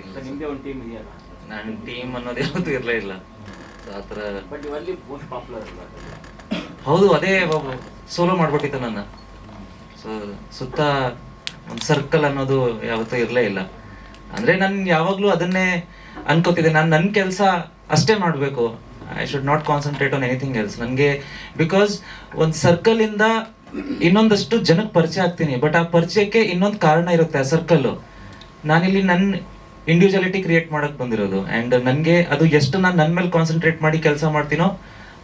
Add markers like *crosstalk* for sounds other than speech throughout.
ಇಲ್ಲ ಸರ್ ನಿಮ್ದೇ ಒಂದು ಟೀಮ್ ಇದೆಯಲ್ಲ ನನ್ನ ಟೀಮ್ ಅನ್ನೋದು ಯಾವತ್ತೂ ಇರಲೇ ಇಲ್ಲ. ಸೊ ಆ ಥರ. ಬಟ್ ನೀವು ಅಲ್ಲಿ ಮೋಸ್ಟ್ ಪಾಪ್ಯುಲರ್ ಅಲ್ವಾ? ಹೌದು ಅದೇ ಸೋಲೋ ಮಾಡ್ಬಿಟ್ಟಿತ್ತು ನನ್ನ. ಸೊ ಸುತ್ತ ಒಂದು ಸರ್ಕಲ್ ಅನ್ನೋದು ಯಾವತ್ತೂ ಇರಲೇ ಇಲ್ಲ. ಅಂದ್ರೆ ನಾನು ಯಾವಾಗಲೂ ಅದನ್ನೇ ಅನ್ಕೋತಿದ್ದೆ. ನಾನು ನನ್ನ ಕೆಲಸ ಅಷ್ಟೇ ಮಾಡಬೇಕು. I should not concentrate on anything else ನನಗೆ ಬಿಕಾಸ್ ಒಂದು ಸರ್ಕಲ್ ಇಂದ ಇನ್ನೊಂದಷ್ಟು ಜನಕ್ಕೆ ಪರಿಚಯ ಆಗ್ತೀನಿ. ಬಟ್ ಆ ಪರಿಚಯಕ್ಕೆ ಇನ್ನೊಂದು ಕಾರಣ ಇರುತ್ತೆ ಆ ಸರ್ಕಲ್ಲು ನಾನಿಲ್ಲಿ ನನ್ನ ಇಂಡಿವಿಜುವಾಲಿಟಿ ಕ್ರಿಯೇಟ್ ಮಾಡಕ್ ಬಂದಿರೋದು. ಅಂಡ್ ನನಗೆ ಅದು ಎಷ್ಟು ನಾನು ನನ್ನ ಮೇಲೆ ಕಾನ್ಸಂಟ್ರೇಟ್ ಮಾಡಿ ಕೆಲಸ ಮಾಡ್ತೀನೋ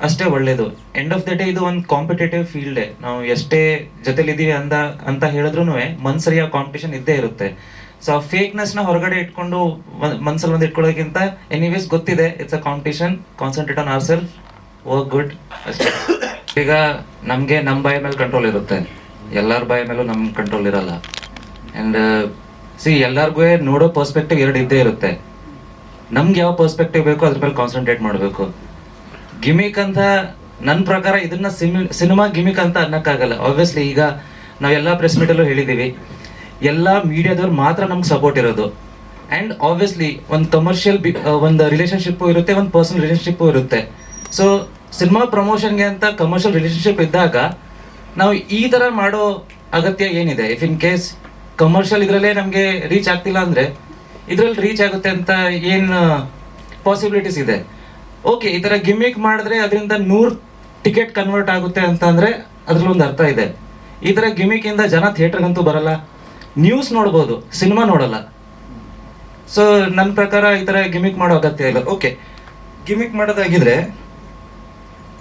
ಅಷ್ಟೇ ಒಳ್ಳೇದು. ಎಂಡ್ ಆಫ್ ದ ಡೇ ಇದು ಒಂದು ಕಾಂಪಿಟೇಟಿವ್ ಫೀಲ್ಡ್ ನಾವು ಎಷ್ಟೇ ಜೊತೆಲಿದ್ದೀವಿ ಅಂದ, ಅಂತ ಹೇಳಿದ್ರು ಮನ್ಸರಿಯ ಕಾಂಪಿಟೇಷನ್ ಇದ್ದೇ ಇರುತ್ತೆ. ಸೊ ಆ ಫೇಕ್ನೆಸ್ನ ಹೊರಗಡೆ ಇಟ್ಕೊಂಡು ಮನ್ಸಲ್ಲಿ ಒಂದು ಇಟ್ಕೊಳ್ಳೋಕ್ಕಿಂತ ಎನಿವೇಸ್ ಗೊತ್ತಿದೆ. It's a competition concentrate on our self work good ಅಷ್ಟೇ. ಈಗ ನಮಗೆ ನಮ್ಮ ಬಾಯ ಮೇಲೆ ಕಂಟ್ರೋಲ್ ಇರುತ್ತೆ. ಎಲ್ಲರ ಬಾಯ ಮೇಲೂ ನಮ್ಮ ಕಂಟ್ರೋಲ್ ಇರಲ್ಲ. ಅಂಡ್ ಸಿ ಎಲ್ಲರಿಗೂ ನೋಡೋ ಪರ್ಸ್ಪೆಕ್ಟಿವ್ ಎರಡು ಇದ್ದೇ ಇರುತ್ತೆ. ನಮ್ಗೆ ಯಾವ ಪರ್ಸ್ಪೆಕ್ಟಿವ್ ಬೇಕೋ ಅದ್ರ ಮೇಲೆ ಕಾನ್ಸಂಟ್ರೇಟ್ ಮಾಡಬೇಕು. ಗಿಮಿಕ್ ಅಂತ ನನ್ನ ಪ್ರಕಾರ ಇದನ್ನ ಸಿನಿಮಾ ಗಿಮಿಕ್ ಅಂತ ಅನ್ನಕ್ಕಾಗಲ್ಲ. ಆಬ್ವಿಯಸ್ಲಿ ಈಗ ನಾವೆಲ್ಲ ಪ್ರೆಸ್ ಮೀಟಲ್ಲೂ ಹೇಳಿದ್ದೀವಿ ಎಲ್ಲ ಮೀಡಿಯಾದವ್ರು ಮಾತ್ರ ನಮ್ಗೆ ಸಪೋರ್ಟ್ ಇರೋದು. ಅಂಡ್ ಆಬ್ವಿಯಸ್ಲಿ ಒಂದು ಕಮರ್ಷಿಯಲ್ ಒಂದು ರಿಲೇಶನ್ಶಿಪ್ ಇರುತ್ತೆ, ಒಂದು ಪರ್ಸನಲ್ ರಿಲೇಶನ್ಶಿಪ್ ಇರುತ್ತೆ. ಸೊ ಸಿನಿಮಾ ಪ್ರಮೋಷನ್ಗೆ ಅಂತ ಕಮರ್ಷಿಯಲ್ ರಿಲೇಷನ್ಶಿಪ್ ಇದ್ದಾಗ ನಾವು ಈ ಥರ ಮಾಡೋ ಅಗತ್ಯ ಏನಿದೆ? ಇಫ್ ಇನ್ ಕೇಸ್ ಕಮರ್ಷಿಯಲ್ ಇದ್ರಲ್ಲೇ ನಮಗೆ ರೀಚ್ ಆಗ್ತಿಲ್ಲ ಅಂದ್ರೆ ಇದರಲ್ಲಿ ರೀಚ್ ಆಗುತ್ತೆ ಅಂತ ಏನು ಪಾಸಿಬಿಲಿಟೀಸ್ ಇದೆ. ಓಕೆ ಈ ತರ ಗಿಮಿಕ್ ಮಾಡಿದ್ರೆ ಅದರಿಂದ ನೂರು ಟಿಕೆಟ್ ಕನ್ವರ್ಟ್ ಆಗುತ್ತೆ ಅಂತ ಅಂದರೆ ಅದ್ರಲ್ಲಿ ಒಂದು ಅರ್ಥ ಇದೆ. ಈ ತರ ಗಿಮಿಕ್ ಇಂದ ಜನ ಥಿಯೇಟ್ರಿಗಂತೂ ಬರಲ್ಲ. ನ್ಯೂಸ್ ನೋಡ್ಬೋದು ಸಿನಿಮಾ ನೋಡಲ್ಲ. ಸೊ ನನ್ನ ಪ್ರಕಾರ ಈ ತರ ಗಿಮಿಕ್ ಮಾಡೋ ಅಗತ್ಯ ಇಲ್ಲ. ಓಕೆ ಗಿಮಿಕ್ ಮಾಡೋದಾಗಿದ್ರೆ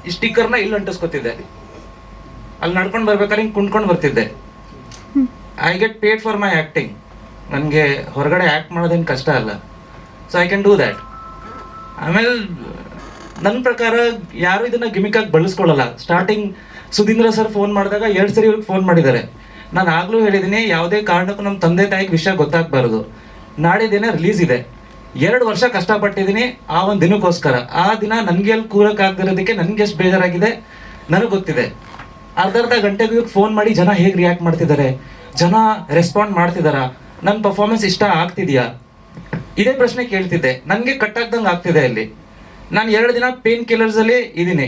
ಈ ಸ್ಟಿಕ್ಕರ್ನ ಇಲ್ಲಿ ಅಂಟಿಸ್ಕೊತಿದ್ದೆ ಅಲ್ಲಿ ನಡ್ಕೊಂಡು ಬರ್ಬೇಕಾದ್ರೆ ಹಿಂಗೆ ಕುಂಡ್ಕೊಂಡು ಬರ್ತಿದ್ದೆ. I get paid for my acting ನನಗೆ ಹೊರಗಡೆ ಆ್ಯಕ್ಟ್ ಮಾಡೋದೇನು ಕಷ್ಟ ಅಲ್ಲ. So I can do that ಆಮೇಲೆ ನನ್ನ ಪ್ರಕಾರ ಯಾರು ಇದನ್ನು ಗಿಮಿಕ್ ಆಗಿ ಬಳಸ್ಕೊಳ್ಳಲ್ಲ. ಸ್ಟಾರ್ಟಿಂಗ್ ಸುಧೀಂದ್ರ ಸರ್ ಫೋನ್ ಮಾಡಿದಾಗ ಎರಡು ಸರಿ ಇವ್ರಿಗೆ ಫೋನ್ ಮಾಡಿದ್ದಾರೆ. ನಾನು ಆಗಲೂ ಹೇಳಿದ್ದೀನಿ ಯಾವುದೇ ಕಾರಣಕ್ಕೂ ನಮ್ಮ ತಂದೆ ತಾಯಿಗೆ ವಿಷಯ ಗೊತ್ತಾಗಬಾರ್ದು. ನಾಳೆ ದಿನ ರಿಲೀಸ್ ಇದೆ. ಎರಡು ವರ್ಷ ಕಷ್ಟಪಟ್ಟಿದ್ದೀನಿ ಆ ಒಂದು ದಿನಕ್ಕೋಸ್ಕರ. ಆ ದಿನ ನನಗೆ ಅಲ್ಲಿ ಕೂರಕ್ಕಾಗದಿರೋದಕ್ಕೆ ನನಗೆ ಎಷ್ಟು ಬೇಜಾರಾಗಿದೆ? ನನಗೆ ಗೊತ್ತಿದೆ. ಅರ್ಧ ಅರ್ಧ ಗಂಟೆಗೆ ಫೋನ್ ಮಾಡಿ ಜನ ಹೇಗೆ ರಿಯಾಕ್ಟ್ ಮಾಡ್ತಿದ್ದಾರೆ? ಜನ ರೆಸ್ಪಾಂಡ್ ಮಾಡ್ತಿದಾರ? ನನ್ನ ಪರ್ಫಾರ್ಮೆನ್ಸ್ ಇಷ್ಟ ಆಗ್ತಿದ್ಯಾ? ಇದೇ ಪ್ರಶ್ನೆ ಕೇಳ್ತಿದ್ದೆ. ನನಗೆ ಕಟ್ಟಾಗ್ದಂಗೆ ಆಗ್ತಿದೆ ಅಲ್ಲಿ. ನಾನು ಎರಡು ದಿನ ಪೇನ್ ಕಿಲ್ಲರ್ಸ್ ಅಲ್ಲಿ ಇದ್ದೀನಿ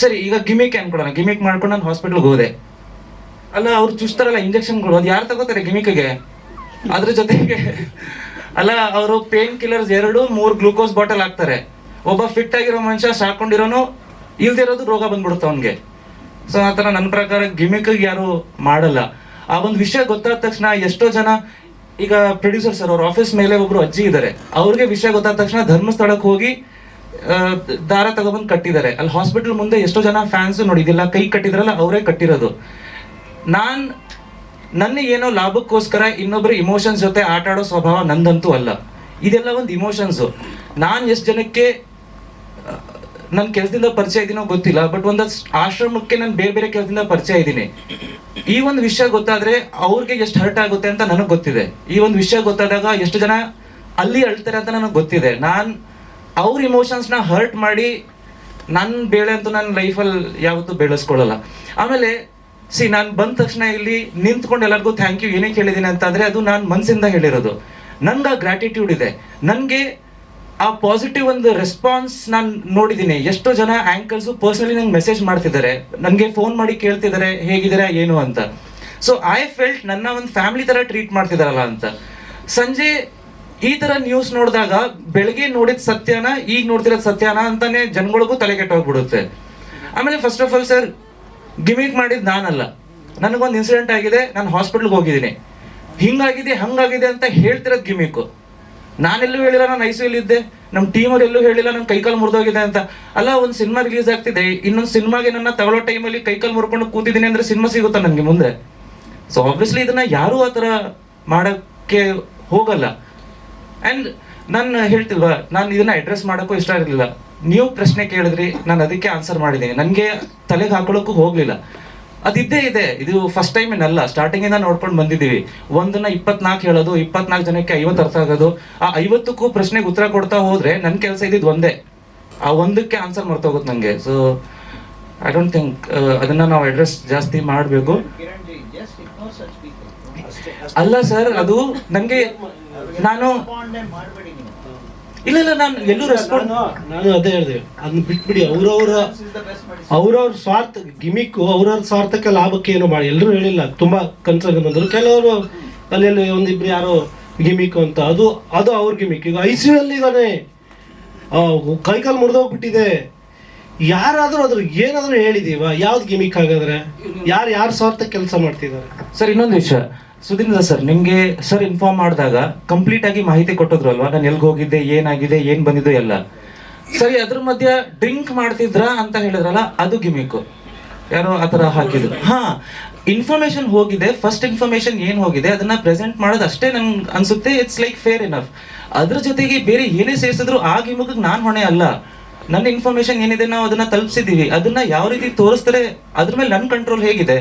ಸರಿ, ಈಗ ಗಿಮಿಕ್ ಅನ್ಕೊಡೋಣ ಗಿಮಿಕ್ ಮಾಡ್ಕೊಂಡು ನಾನು ಹಾಸ್ಪಿಟ್ಲ್ಗೆ ಹೋದೆ. ಅಲ್ಲ, ಅವ್ರು ಚುಸ್ತಾರಲ್ಲ ಇಂಜೆಕ್ಷನ್ಗಳು ಅದು ಯಾರು ತಗೋತಾರೆ ಗಿಮಿಕ್ಗೆ ಅದ್ರ ಜೊತೆಗೆ, ಅಲ್ಲ, ಅವರು ಪೇನ್ ಕಿಲ್ಲರ್ಸ್ ಎರಡು, ಮೂರು ಗ್ಲೂಕೋಸ್ ಬಾಟಲ್ ಹಾಕ್ತಾರೆ. ಒಬ್ಬ ಫಿಟ್ ಆಗಿರೋ ಮನುಷ್ಯ, ಸಾಕೊಂಡಿರೋನು, ಇಲ್ದಿರೋದು ರೋಗ ಬಂದ್ಬಿಡುತ್ತೆ ಅವನಿಗೆ. ಸೊ ಆ ಥರ ನನ್ನ ಪ್ರಕಾರ ಗಿಮಿಕ್ ಯಾರು ಮಾಡಲ್ಲ. ಆ ಒಂದು ವಿಷಯ ಗೊತ್ತಾದ ತಕ್ಷಣ ಎಷ್ಟೋ ಜನ ಈಗ ಪ್ರೊಡ್ಯೂಸರ್ ಸರ್ ಅವ್ರ ಆಫೀಸ್ ಮೇಲೆ ಒಬ್ರು ಅಜ್ಜಿ ಇದ್ದಾರೆ ಅವ್ರಿಗೆ ವಿಷಯ ಗೊತ್ತಾದ ತಕ್ಷಣ ಧರ್ಮಸ್ಥಳಕ್ಕೆ ಹೋಗಿ ದಾರ ತಗೊಬಂದು ಕಟ್ಟಿದ್ದಾರೆ. ಅಲ್ಲಿ ಹಾಸ್ಪಿಟಲ್ ಮುಂದೆ ಎಷ್ಟೋ ಜನ ಫ್ಯಾನ್ಸ್ ನೋಡಿದಿಲ್ಲ ಕೈ ಕಟ್ಟಿದ್ರಲ್ಲ, ಅವರೇ ಕಟ್ಟಿರೋದು. ನಾನ್ ನನ್ನ ಏನೋ ಲಾಭಕ್ಕೋಸ್ಕರ ಇನ್ನೊಬ್ರು ಇಮೋಷನ್ಸ್ ಜೊತೆ ಆಟ ಆಡೋ ಸ್ವಭಾವ ನಂದಂತೂ ಅಲ್ಲ. ಇದೆಲ್ಲ ಒಂದು ಇಮೋಷನ್ಸು ನಾನು ಎಷ್ಟು ಜನಕ್ಕೆ ನನ್ನ ಕೆಲಸದಿಂದ ಪರಿಚಯ ಇದೀನೋ ಗೊತ್ತಿಲ್ಲ ಬಟ್ ಒಂದು ಆಶ್ರಮಕ್ಕೆ ನಾನು ಬೇರೆ ಬೇರೆ ಕೆಲಸದಿಂದ ಪರಿಚಯ ಇದ್ದೀನಿ ಈ ಒಂದು ವಿಷಯ ಗೊತ್ತಾದ್ರೆ ಅವ್ರಿಗೆ ಎಷ್ಟು ಹರ್ಟ್ ಆಗುತ್ತೆ ಅಂತ ನನಗೆ ಗೊತ್ತಿದೆ. ಈ ಒಂದು ವಿಷಯ ಗೊತ್ತಾದಾಗ ಎಷ್ಟು ಜನ ಅಲ್ಲಿ ಅಳ್ತಾರೆ ಅಂತ ನನಗೆ ಗೊತ್ತಿದೆ. ನಾನು ಅವ್ರ ಇಮೋಷನ್ಸ್ನ ಹರ್ಟ್ ಮಾಡಿ ನನ್ನ ಬೇಳೆ ಅಂತೂ ನನ್ನ ಲೈಫಲ್ಲಿ ಯಾವತ್ತೂ ಬೆಳೆಸ್ಕೊಳ್ಳಲ್ಲ. ಆಮೇಲೆ ಸಿ ನಾನು ಬಂದ ತಕ್ಷಣ ಇಲ್ಲಿ ನಿಂತ್ಕೊಂಡು ಎಲ್ಲರಿಗೂ ಥ್ಯಾಂಕ್ ಯು ಏನಕ್ಕೆ ಹೇಳಿದ್ದೀನಿ ಅಂತಂದ್ರೆ ಅದು ನಾನು ಮನಸ್ಸಿಂದ ಹೇಳಿರೋದು. ನನ್ಗೆ ಆ ಗ್ರ್ಯಾಟಿಟ್ಯೂಡ್ ಇದೆ. ನನಗೆ ಆ ಪಾಸಿಟಿವ್ ಒಂದು ರೆಸ್ಪಾನ್ಸ್ ನಾನು ನೋಡಿದ್ದೀನಿ. ಎಷ್ಟೋ ಜನ ಆಂಕರ್ಸ್ ಪರ್ಸನಲಿ ನಂಗೆ ಮೆಸೇಜ್ ಮಾಡ್ತಿದ್ದಾರೆ. ನನಗೆ ಫೋನ್ ಮಾಡಿ ಕೇಳ್ತಿದ್ದಾರೆ, ಹೇಗಿದ್ದಾರೆ, ಏನು ಅಂತ. ಸೊ ಐ ಫೆಲ್ಟ್ ನನ್ನ ಒಂದು ಫ್ಯಾಮಿಲಿ ತರ ಟ್ರೀಟ್ ಮಾಡ್ತಿದಾರಲ್ಲ ಅಂತ. ಸಂಜೆ ಈ ತರ ನ್ಯೂಸ್ ನೋಡಿದಾಗ ಬೆಳಗ್ಗೆ ನೋಡಿದ ಸತ್ಯನ, ಈಗ ನೋಡ್ತಿರೋದು ಸತ್ಯನ ಅಂತಾನೆ ಜನಗಳಿಗೂ ತಲೆ ಕೆಟ್ಟೋಗ್ಬಿಡುತ್ತೆ. ಆಮೇಲೆ first of all sir gimmick ಮಾಡಿದ್ ನಾನಲ್ಲ. ನನಗೊಂದು ಇನ್ಸಿಡೆಂಟ್ ಆಗಿದೆ, ನಾನು ಹಾಸ್ಪಿಟ್ಲ್ಗೆ ಹೋಗಿದ್ದೀನಿ. ಹಿಂಗಾಗಿದೆ, ಹಂಗಾಗಿದೆ ಅಂತ ಹೇಳ್ತಿರೋದು ಗಿಮಿಕ್ ನಾನೆಲ್ಲೂ ಹೇಳಿಲ್ಲ, ನಾನು ಐ ಇದ್ದೆ. ನಮ್ಮ ಟೀಮ್ ಅವ್ರು ಎಲ್ಲೂ ಹೇಳಿಲ್ಲ ನನ್ನ ಕೈಕಾಲು ಮುರಿದೋಗಿದೆ ಅಂತ. ಅಲ್ಲ, ಒಂದು ಸಿನಿಮಾ ರಿಲೀಸ್ ಆಗ್ತಿದೆ. ಇನ್ನೊಂದು ಸಿನಿಮಾಗೆ ನನ್ನ ತಗೊಳ್ಳೋ ಟೈಮಲ್ಲಿ ಕೈಕಾಲು ಮುರ್ಕೊಂಡು ಕೂತಿದ್ದೀನಿ ಅಂದರೆ ಸಿನಿಮಾ ಸಿಗುತ್ತಾ ನನಗೆ ಮುಂದೆ? ಸೊ ಆಬ್ವಿಯಸ್ಲಿ ಇದನ್ನ ಯಾರೂ ಆ ಥರ ಮಾಡೋಕ್ಕೆ ಹೋಗಲ್ಲ. ಆ್ಯಂಡ್ ನಾನು ಹೇಳ್ತಿಲ್ವಾ, ನಾನು ಇದನ್ನ ಅಡ್ರೆಸ್ ಮಾಡೋಕ್ಕೂ ಇಷ್ಟ ಇರಲಿಲ್ಲ ನೀವು ಪ್ರಶ್ನೆ ಕೇಳಿದ್ರಿ, ನಾನು ಅದಕ್ಕೆ ಆನ್ಸರ್ ಮಾಡಿದ್ದೀನಿ. ನನಗೆ ತಲೆಗೆ ಹಾಕೊಳ್ಳೋಕ್ಕೂ ಹೋಗ್ಲಿಲ್ಲ. ಅದಿದ್ದೇ ಇದೆ. ಇದು ಫಸ್ಟ್ ಟೈಮ್ ಏನಲ್ಲ ಸ್ಟಾರ್ಟಿಂಗ್ ಇಂದ ನೋಡ್ಕೊಂಡು ಬಂದಿದ್ದೀವಿ. ಒಂದನ್ನ ಇಪ್ಪತ್ನಾಲ್ಕು ಹೇಳೋದು, ಇಪ್ಪತ್ನಾಲ್ಕು ಜನಕ್ಕೆ ಐವತ್ತು ಅರ್ಥ ಆಗೋದು. ಆ ಐವತ್ತಕ್ಕೂ ಪ್ರಶ್ನೆಗೆ ಉತ್ತರ ಕೊಡ್ತಾ ಹೋದ್ರೆ ನನ್ನ ಕೆಲಸ ಇದ್ದಿದ್ದು ಒಂದೇ. ಆ ಒಂದಕ್ಕೆ ಆನ್ಸರ್ ಮರ್ತೋಗುತ್ತೆ ನನಗೆ ಸೊ ಐ ಡೋಂಟ್ ಥಿಂಕ್ ಅದನ್ನ ನಾವು ಅಡ್ರೆಸ್ ಜಾಸ್ತಿ ಮಾಡಬೇಕು. ಅಲ್ಲ ಸರ್ ಅದು ನನಗೆ ನಾನು ಇಲ್ಲ ಇಲ್ಲ ನಾನು ಎಲ್ಲೂ ರೆಸ್ಪಾಂಡ್ ನಾನು ಅದೇ ಹೇಳಿದೆ. ಅದನ್ನ ಬಿಟ್ಬಿಡಿ. ಅವ್ರವ್ರ ಅವ್ರವ್ರ ಸ್ವಾರ್ಥ ಗಿಮಿಕ್ಕು ಅವ್ರವ್ರ ಸ್ವಾರ್ಥಕ್ಕೆ ಲಾಭಕ್ಕೆ ಏನು ಮಾಡಿ ಎಲ್ಲರೂ ಹೇಳಿಲ್ಲ. ತುಂಬಾ ಕನ್ಸರ್ನ್ ಬಂದರು. ಕೆಲವರು ಅಲ್ಲಿ ಒಂದಿಬ್ರು ಯಾರೋ ಗಿಮಿಕ್ ಅಂತ. ಅದು ಅದು ಅವ್ರ ಗಿಮಿಕ್. ಈಗ ಐ ಸಿ ಅಲ್ಲಿ ಇದ್ದಾನೆ ಕೈಕಾಲು ಮುರಿದೋಗ್ಬಿಟ್ಟಿದೆ. ಯಾರಾದ್ರೂ ಅದ್ರ ಏನಾದ್ರೂ ಹೇಳಿದೀವ? ಯಾವ್ದು ಗಿಮಿಕ್ ಹಾಗಾದ್ರೆ? ಯಾರು ಯಾರ ಸ್ವಾರ್ಥ ಕೆಲಸ ಮಾಡ್ತಿದ್ದಾರೆ? ಸರ್ ಇನ್ನೊಂದು ವಿಷಯ. ಸುಧೀಂದ್ರ ಸರ್, ನಿಮಗೆ ಸರ್ ಇನ್ಫಾರ್ಮ್ ಮಾಡಿದಾಗ ಕಂಪ್ಲೀಟ್ ಆಗಿ ಮಾಹಿತಿ ಕೊಟ್ಟಿದ್ರು ಅಲ್ವಾ? ನಾನು ಎಲ್ಲಿಗೆ ಹೋಗಿದ್ದೆ, ಏನಾಗಿದೆ, ಏನು ಬಂದಿದ್ದು ಎಲ್ಲ. ಸರಿ, ಅದ್ರ ಮಧ್ಯ ಡ್ರಿಂಕ್ ಮಾಡ್ತಿದ್ರ ಅಂತ ಹೇಳಿದ್ರಲ್ಲ, ಅದು ಗಿಮಿಕ್ ಯಾರೋ ಆ ಥರ ಹಾಕಿದ್ರು. ಹಾ ಇನ್ಫಾರ್ಮೇಶನ್ ಹೋಗಿದೆ. ಫಸ್ಟ್ ಇನ್ಫಾರ್ಮೇಶನ್ ಏನು ಹೋಗಿದೆ, ಅದನ್ನ ಪ್ರೆಸೆಂಟ್ ಮಾಡೋದು ಅಷ್ಟೇ ನಂಗೆ ಅನ್ಸುತ್ತೆ. ಇಟ್ಸ್ ಲೈಕ್ ಫೇರ್ ಇನಫ್ ಅದ್ರ ಜೊತೆಗೆ ಬೇರೆ ಏನೇ ಸೇರಿಸಿದ್ರು ಆ ಗಿಮಿಕ್ ನಾನು ಹೊಣೆ ಅಲ್ಲ. ನನ್ನ ಇನ್ಫಾರ್ಮೇಶನ್ ಏನಿದೆ ನಾವು ಅದನ್ನ ತಲುಪಿಸಿದ್ದೀವಿ. ಅದನ್ನ ಯಾವ ರೀತಿ ತೋರಿಸ್ತಾರೆ, ಅದ್ರ ಮೇಲೆ ನನ್ನ ಕಂಟ್ರೋಲ್ ಹೇಗಿದೆ.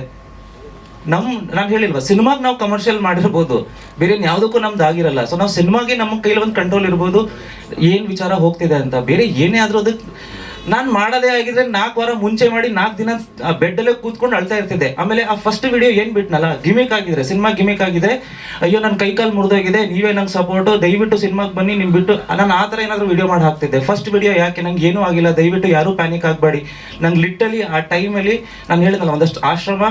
ನಮ್, ನಾನು ಹೇಳಿಲ್ವಾ, ಸಿನಿಮಾಗೆ ನಾವು ಕಮರ್ಷಿಯಲ್ ಮಾಡಿರ್ಬೋದು. ಬೇರೆ ಯಾವುದಕ್ಕೂ ನಮ್ದು ಆಗಿರಲ್ಲ. ಸೊ ನಾವು ಸಿನಿಮಾಗೆ ನಮ್ಮ ಕೈಲಿ ಒಂದು ಕಂಟ್ರೋಲ್ ಇರ್ಬೋದು. ಏನ್ ವಿಚಾರ ಹೋಗ್ತಿದೆ ಅಂತ. ಬೇರೆ ಏನೇ ಆದ್ರೂ ಅದಕ್ಕೆ ನಾನು ಮಾಡೋದೇ ಆಗಿದ್ರೆ ನಾಲ್ಕು ವಾರ ಮುಂಚೆ ಮಾಡಿ ನಾಲ್ಕು ದಿನ ಬೆಡ್ ಅಲ್ಲೇ ಕೂತ್ಕೊಂಡು ಅಳ್ತಾ ಇರ್ತಿದ್ದೆ. ಆಮೇಲೆ ಆ ಫಸ್ಟ್ ವಿಡಿಯೋ ಏನ್ ಬಿಟ್ನಲ್ಲ? ಗಿಮಿಕ್ ಆಗಿದ್ರೆ, ಸಿನಿಮಾ ಗಿಮಿಕ್ ಆಗಿದೆ. ಅಯ್ಯೋ ನನ್ನ ಕೈ ಕಾಲು ಮುರಿದೋಗಿದೆ, ನೀವೇ ನಂಗೆ ಸಪೋರ್ಟು ದಯವಿಟ್ಟು ಸಿನಿಮಾಗೆ ಬನ್ನಿ, ನಿಮ್ ಬಿಟ್ಟು. ನಾನು ಆ ಥರ ಏನಾದರೂ ವಿಡಿಯೋ ಮಾಡಿ ಹಾಕ್ತಿದ್ದೆ. ಫಸ್ಟ್ ವಿಡಿಯೋ ಯಾಕೆ? ನಂಗೆ ಏನೂ ಆಗಿಲ್ಲ. ದಯವಿಟ್ಟು ಯಾರೂ ಪ್ಯಾನಿಕ್ ಆಗಬೇಡಿ. ನಂಗೆ ಲಿಟ್ಟಲಿ ಆ ಟೈಮಲ್ಲಿ ನಾನು ಹೇಳಿದ್ನಲ್ಲ, ಒಂದಷ್ಟು ಆಶ್ರಮ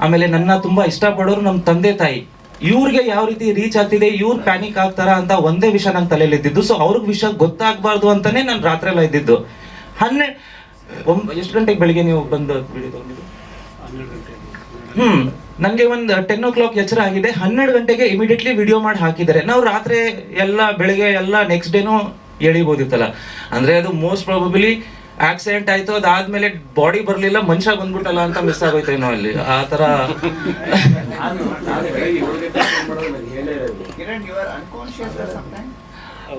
ಆಮೇಲೆ ನನ್ನ ತುಂಬಾ ಇಷ್ಟಪಡೋರು ನಮ್ಮ ತಂದೆ ತಾಯಿ. ಇವ್ರಿಗೆ ಯಾವ ರೀತಿ ರೀಚ್ ಆಗ್ತಿದೆ ಇವ್ರು ಪ್ಯಾನಿಕ್ ಆಗ್ತಾರ ಅಂತ ಒಂದೇ ವಿಷಯ ನಂಗೆ ತಲೆಯಲ್ಲಿ ಇದ್ದಿದ್ದು ಸೊ ಅವ್ರಿಗೆ ವಿಷಯ ಗೊತ್ತಾಗಬಾರ್ದು ಅಂತಾನೆ ನಾನು ರಾತ್ರಿ ಎಲ್ಲ ಇದ್ದಿದ್ದು ಹನ್ನೆರಡು ಎಷ್ಟು ಗಂಟೆಗೆ ಬೆಳಿಗ್ಗೆ ನೀವು ಬಂದು ಹ್ಮ್. ನನಗೆ ಒಂದು ಟೆನ್ ಓ ಕ್ಲಾಕ್ ಎಚ್ಚರ ಆಗಿದೆ. ಹನ್ನೆರಡು ಗಂಟೆಗೆ ಇಮಿಡಿಯೇಟ್ಲಿ ವಿಡಿಯೋ ಮಾಡಿ ಹಾಕಿದ್ದಾರೆ. ನಾವು ರಾತ್ರಿ ಎಲ್ಲ ಬೆಳಿಗ್ಗೆ ಎಲ್ಲ ನೆಕ್ಸ್ಟ್ ಡೇನು ಎಳಿಬೋದಿತ್ತಲ್ಲ. ಅಂದ್ರೆ ಅದು ಮೋಸ್ಟ್ ಪ್ರಾಬಬಲಿ ಆಕ್ಸಿಡೆಂಟ್ ಆಯ್ತು, ಅದಾದ್ಮೇಲೆ ಬಾಡಿ ಬರ್ಲಿಲ್ಲ, ಮನುಷ್ಯ ಬಂದ್ಬಿಟ್ಟಲ್ಲ ಅಂತ ಮಿಸ್ ಆಗೋಯ್ತೇನೋ ಅಲ್ಲಿ ಆ ತರ?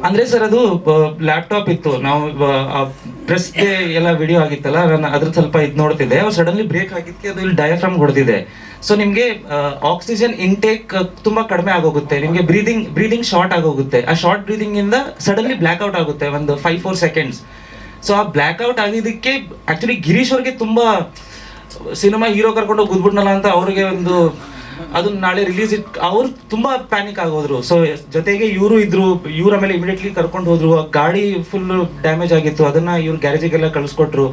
ಅಂದ್ರೆ ಸರ್ ಅದು ಲ್ಯಾಪ್ಟಾಪ್ ಇತ್ತು. ನಾವು ಪ್ರೆಸ್ ಎಲ್ಲ ವಿಡಿಯೋ ಆಗಿತ್ತಲ್ಲ ನಾನು ಅದ್ರ ಸ್ವಲ್ಪ ಇದ್ ನೋಡ್ತಿದ್ದೆ. ಸಡನ್ಲಿ ಬ್ರೇಕ್ ಆಗಿದ್ದಕ್ಕೆ ಅದು ಇಲ್ಲಿ ಡಯಾಫ್ರಾಮ್ ಹೊಡೆದಿದೆ. ಸೊ ನಿಮ್ಗೆ ಆಕ್ಸಿಜನ್ ಇಂಟೇಕ್ ತುಂಬಾ ಕಡಿಮೆ ಆಗೋಗುತ್ತೆ. ನಿಮ್ಗೆ ಬ್ರೀದಿಂಗ್ ಬ್ರೀದಿಂಗ್ ಶಾರ್ಟ್ ಆಗೋಗುತ್ತೆ. ಆ ಶಾರ್ಟ್ ಬ್ರೀದಿಂಗ್ ಇಂದ ಸಡನ್ಲಿ ಬ್ಲ್ಯಾಕ್ ಔಟ್ ಆಗುತ್ತೆ, ಒಂದು ಫೈವ್ ಫೋರ್ ಸೆಕೆಂಡ್ಸ್ ಸೊ ಆ ಬ್ಲ್ಯಾಕ್ ಔಟ್ ಆಗಿದ್ದಕ್ಕೆ ಆಕ್ಚುಲಿ ಗಿರೀಶ್ ಅವ್ರಿಗೆ ತುಂಬಾ ಸಿನಿಮಾ ಹೀರೋ ಕರ್ಕೊಂಡು ಗುದ್ಬಿಟ್ನಲ್ಲ ಅಂತ ಅವ್ರಿಗೆ ಒಂದು ಅದು ನಾಳೆ ರಿಲೀಸ್ ಇಟ್ ಅವ್ರು ತುಂಬಾ ಪ್ಯಾನಿಕ್ ಆಗೋದ್ರು. ಸೊ ಜೊತೆಗೆ ಇವರು ಇದ್ರು, ಇವ್ರ ಮೇಲೆ ಇಮಿಡಿಯೇಟ್ಲಿ ಕರ್ಕೊಂಡು ಹೋದ್ರು ಗಾಡಿ ಫುಲ್ ಡ್ಯಾಮೇಜ್ ಆಗಿತ್ತು, ಅದನ್ನ ಇವ್ರ ಗ್ಯಾರೇಜಿಗೆಲ್ಲ ಕಳಿಸ್ಕೊಟ್ರು.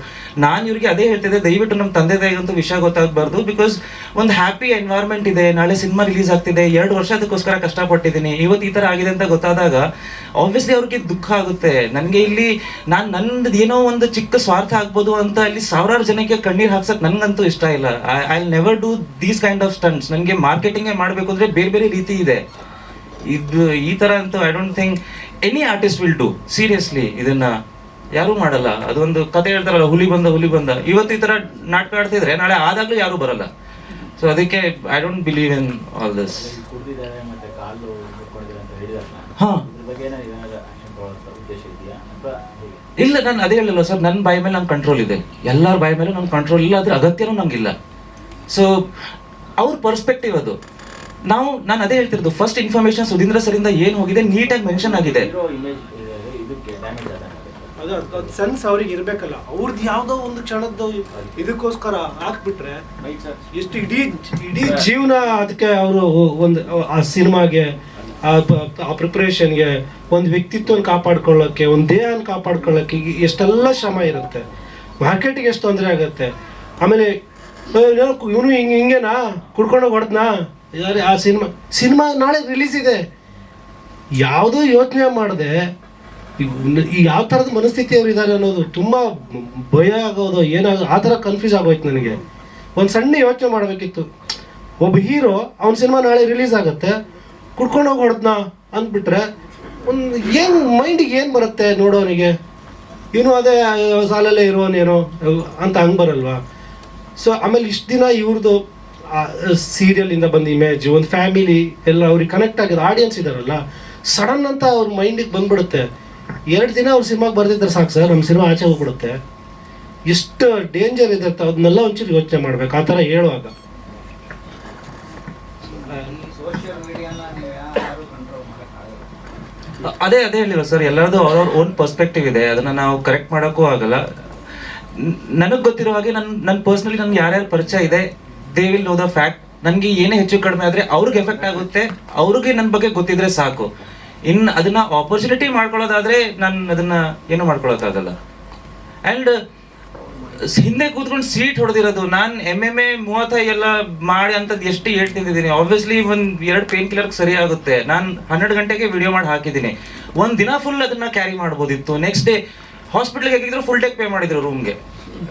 ನಾನು ಇವ್ರಿಗೆ ಅದೇ ಹೇಳ್ತಿದ್ದೆ, ದಯವಿಟ್ಟು ನಮ್ಮ ತಂದೆ ತಾಯಿಗಂತೂ ವಿಷಯ ಗೊತ್ತಾಗಬಾರ್ದು ಬಿಕಾಸ್ ಒಂದು ಹ್ಯಾಪಿ ಎನ್ವೈರ್ಮೆಂಟ್ ಇದೆ, ನಾಳೆ ಸಿನಿಮಾ ರಿಲೀಸ್ ಆಗ್ತಿದೆ, ಎರಡು ವರ್ಷ ಅದಕ್ಕೋಸ್ಕರ ಕಷ್ಟಪಟ್ಟಿದ್ದೀನಿ, ಇವತ್ತು ಈ ತರ ಆಗಿದೆ ಅಂತ ಗೊತ್ತಾದಾಗ ಆಬ್ವಿಯಸ್ಲಿ ಅವ್ರಿಗೆ ದುಃಖ ಆಗುತ್ತೆ. ನನಗೆ ಇಲ್ಲಿ ನಾನು ನಂದು ಏನೋ ಒಂದು ಚಿಕ್ಕ ಸ್ವಾರ್ಥ ಆಗ್ಬೋದು ಅಂತ ಇಲ್ಲಿ ಸಾವಿರಾರು ಜನಕ್ಕೆ ಕಣ್ಣೀರ್ ಹಾಕ್ಸಕ್ ನನ್ಗಂತೂ ಇಷ್ಟ ಇಲ್ಲ. I never do these kind of stunts ನನಗೆ ಮಾರ್ಕೆಟಿಂಗ್ ಮಾಡಬೇಕು ಅಂದ್ರೆ ಬೇರೆ ಬೇರೆ ರೀತಿ ಇದೆ. ಇದು ಈ ತರ ಅಂತೂ I don't think any artist will do seriously ಇದನ್ನ ಯಾರು ಮಾಡಲ್ಲ. ಅದೊಂದು ಕತೆ ಹೇಳ್ತಾರಲ್ಲ ಹುಲಿ ಬಂದ ಹುಲಿ ಬಂದ. ಇವತ್ತು ಈ ತರ ನಾಟಕ ಆಡ್ತಿದ್ರೆ ನಾಳೆ ಆದಾಗಲೂ ಯಾರು ಬರಲ್ಲ. ಸೊ ಅದಕ್ಕೆ I don't believe in all this ಹಾಂ. ಇಲ್ಲ ನಾನು ಅದೇ ಹೇಳಲ್ಲ ಸರ್. ನನ್ನ ಬಾಯಿ ಮೇಲೆ ನಂಗೆ ಕಂಟ್ರೋಲ್ ಇದೆ. ಎಲ್ಲರ ಬಾಯಿ ಮೇಲೆ ನಂಗೆ ಕಂಟ್ರೋಲ್ ಇಲ್ಲ ಅದ್ರ ಅಗತ್ಯನೂ ನಂಗಿಲ್ಲ. ಸೊ ಅವ್ರ ಪರ್ಸ್ಪೆಕ್ಟಿವ್ ಅದು. ನಾವು ನಾನು ಅದೇ ಹೇಳ್ತಿರೋದು ಫಸ್ಟ್ ಇನ್ಫಾರ್ಮೇಶನ್ ಸುಧೀಂದ್ರ ಸರಿಂದ ಏನು ಹೋಗಿದೆ ನೀಟಾಗಿ ಮೆನ್ಷನ್ ಆಗಿದೆ. ಹೀರೋ ಇಮೇಜ್ ಇದಕ್ಕೆ ಡ್ಯಾಮೇಜ್ ಆದಂಗೆ ಅದು ಅದು ಸೆನ್ಸ್ ಅವ್ರಿಗೆ ಇರ್ಬೇಕಲ್ಲ. ಅವ್ರದ್ದು ಯಾವ್ದೋ ಒಂದು ಕ್ಷಣದ್ದು ಇದಕ್ಕೋಸ್ಕರ ಹಾಕ್ಬಿಟ್ರೆ ಎಷ್ಟು ಇಡೀ ಇಡೀ ಜೀವನ ಅದಕ್ಕೆ ಅವರು ಒಂದು ಆ ಸಿನಿಮಾಗೆ ಆ ಪ್ರಿಪ್ರೇಷನ್ಗೆ ಒಂದು ವ್ಯಕ್ತಿತ್ವನ ಕಾಪಾಡ್ಕೊಳ್ಳೋಕ್ಕೆ ಒಂದು ದೇಹನ ಕಾಪಾಡ್ಕೊಳ್ಳೋಕ್ಕೆ ಎಷ್ಟೆಲ್ಲ ಶ್ರಮ ಇರುತ್ತೆ. ಮಾರ್ಕೆಟಿಗೆ ಎಷ್ಟು ತೊಂದರೆ ಆಗುತ್ತೆ. ಆಮೇಲೆ ಇವನು ಹಿಂಗೆ ಹಿಂಗೇನಾ? ಕುಡ್ಕೊಂಡೋಗಿ ಹೊಡೆದ್ನಾ? ಯಾರು ಆ ಸಿನಿಮಾ. ಸಿನಿಮಾ ನಾಳೆ ರಿಲೀಸ್ ಇದೆ. ಯಾವುದೂ ಯೋಚನೆ ಮಾಡದೆ. ಈ ಯಾವ ಥರದ ಮನಸ್ಥಿತಿ ಅವ್ರು ಇದ್ದಾರೆ ಅನ್ನೋದು ತುಂಬ ಭಯ ಆಗೋದು, ಏನಾಗ ಆ ಥರ ಕನ್ಫ್ಯೂಸ್ ಆಗೋಯ್ತು ನನಗೆ. ಒಂದು ಸಣ್ಣ ಯೋಚನೆ ಮಾಡಬೇಕಿತ್ತು. ಒಬ್ಬ ಹೀರೋ ಅವ್ನ ಸಿನಿಮಾ ನಾಳೆ ರಿಲೀಸ್ ಆಗುತ್ತೆ. ಕುಡ್ಕೊಂಡು ಹೋಗಿ ಹೊಡೆದ್ನ ಅಂದ್ಬಿಟ್ರೆ, ಒಂದು ಏನು ಮೈಂಡಿಗೆ ಏನು ಬರುತ್ತೆ ನೋಡೋನಿಗೆ? ಇವನು ಅದೇ ಸಾಲಲ್ಲೇ ಇರೋನೇನೋ ಅಂತ ಹಂಗೆ ಬರಲ್ವಾ? ಸೊ ಆಮೇಲೆ ಇಷ್ಟು ದಿನ ಇವ್ರದ್ದು ಸೀರಿಯಲಿಂದ ಬಂದ ಇಮೇಜ್ ಒಂದು ಫ್ಯಾಮಿಲಿ ಎಲ್ಲ ಅವ್ರಿಗೆ ಕನೆಕ್ಟ್ ಆಗಿದೆ ಆಡಿಯನ್ಸ್ ಇದಾರಲ್ಲ ಸಡನ್ ಅಂತ ಅವ್ರ ಮೈಂಡಿಗೆ ಬಂದ್ಬಿಡುತ್ತೆ. ಎರಡು ದಿನ ಅವ್ರ ಸಿನಿಮಾಗೆ ಬರ್ದಿದ್ರೆ ಸಾಕು ಸರ್ ನಮ್ಮ ಸಿನಿಮಾ ಆಚೆ ಹೋಗ್ಬಿಡುತ್ತೆ. ಎಷ್ಟು ಡೇಂಜರ್ ಇದೆ ಅದನ್ನೆಲ್ಲ ಒಂಚೂರು ಯೋಚನೆ ಮಾಡ್ಬೇಕು, ಆ ಥರ ಹೇಳುವಾಗ. ಅದೇ ಅದೇ ಹೇಳಿರೋ ಸರ್, ಎಲ್ಲರದು ಅವ್ರವ್ರ ಓನ್ ಪರ್ಸ್ಪೆಕ್ಟಿವ್ ಇದೆ, ಅದನ್ನ ನಾವು ಕರೆಕ್ಟ್ ಮಾಡೋಕ್ಕೂ ಆಗಲ್ಲ. ನನಗೆ ಗೊತ್ತಿರೋ ಹಾಗೆ ನನ್ ನನ್ನ ಪರ್ಸ್ನಲಿ ನನ್ಗೆ ಯಾರ್ಯಾರು ಪರಿಚಯ ಇದೆ they will know the fact ನನಗೆ ಏನೇ ಹೆಚ್ಚು ಕಡಿಮೆ ಆದ್ರೆ ಅವ್ರಿಗೆ ಎಫೆಕ್ಟ್ ಆಗುತ್ತೆ, ಅವ್ರಿಗೆ ನನ್ನ ಬಗ್ಗೆ ಗೊತ್ತಿದ್ರೆ ಸಾಕು. ಇನ್ ಅದನ್ನ ಆಪರ್ಚುನಿಟಿ ಮಾಡ್ಕೊಳ್ಳೋದಾದ್ರೆ ನಾನು ಅದನ್ನ ಏನು ಮಾಡ್ಕೊಳ್ಳೋದಾಗಲ್ಲ ಅಂಡ್ ಹಿಂದೆ ಕೂತ್ಕೊಂಡು ಸೀಟ್ ಹೊಡೆದಿರೋದು, ನಾನು ಎಂ ಎಂ ಎ ಮೂವತ್ತ ಎಲ್ಲ ಮಾಡಿ ಅಂತದ್ ಎಷ್ಟು ಹೇಳ್ತಿದ್ದೀನಿ ಆಬ್ವಿಯಸ್ಲಿ ಒಂದ್ ಎರಡು ಪೇನ್ ಕಿಲ್ಲರ್ ಸರಿ ಆಗುತ್ತೆ. ನಾನು ಹನ್ನೆರಡು ಗಂಟೆಗೆ ವಿಡಿಯೋ ಮಾಡಿ ಹಾಕಿದ್ದೀನಿ. ಒಂದ್ ದಿನ ಫುಲ್ ಅದನ್ನ ಕ್ಯಾರಿ ಮಾಡ್ಬೋದಿತ್ತು. ನೆಕ್ಸ್ಟ್ ಡೇ ಹಾಸ್ಪಿಟ್ಲಿಗೆ ಹಾಕಿದ್ರು ಫುಲ್ ಡೇಕ್ ಪೇ ಮಾಡಿದ್ರು ರೂಮ್ಗೆ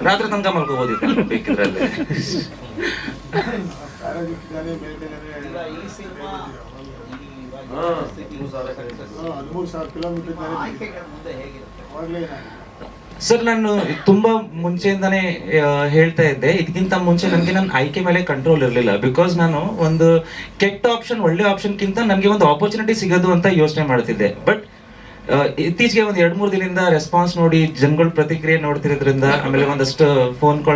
ರಾತ್ರಿ ತನಕ ಮಲ್ಕೋಬೋದಿತ್ತು ಸರ್ *laughs* ನಾನು ತುಂಬಾ ಮುಂಚೆಯಿಂದನೇ ಹೇಳ್ತಾ ಇದ್ದೆ. ಇದಕ್ಕಿಂತ ಮುಂಚೆ ನನಗೆ ನನ್ನ ಆಯ್ಕೆ ಮೇಲೆ ಕಂಟ್ರೋಲ್ ಇರಲಿಲ್ಲ. ಬಿಕಾಸ್ ನಾನು ಒಂದು ಕೆಟ್ಟ ಆಪ್ಷನ್ ಒಳ್ಳೆ ಆಪ್ಷನ್ಗಿಂತ ನನಗೆ ಒಂದು ಆಪರ್ಚುನಿಟಿ ಸಿಗೋದು ಅಂತ ಯೋಚನೆ ಮಾಡ್ತಿದ್ದೆ. ಬಟ್ ಇತ್ತೀಚೆಗೆ ಒಂದ್ ಎರಡ್ ಮೂರ್ ದಿನದಿಂದ ರೆಸ್ಪಾನ್ಸ್ ನೋಡಿ ಜನಗಳ ಪ್ರತಿಕ್ರಿಯೆ ನೋಡ್ತಿರೋದ್ರಿಂದ ಆಮೇಲೆ ಒಂದಷ್ಟು ಫೋನ್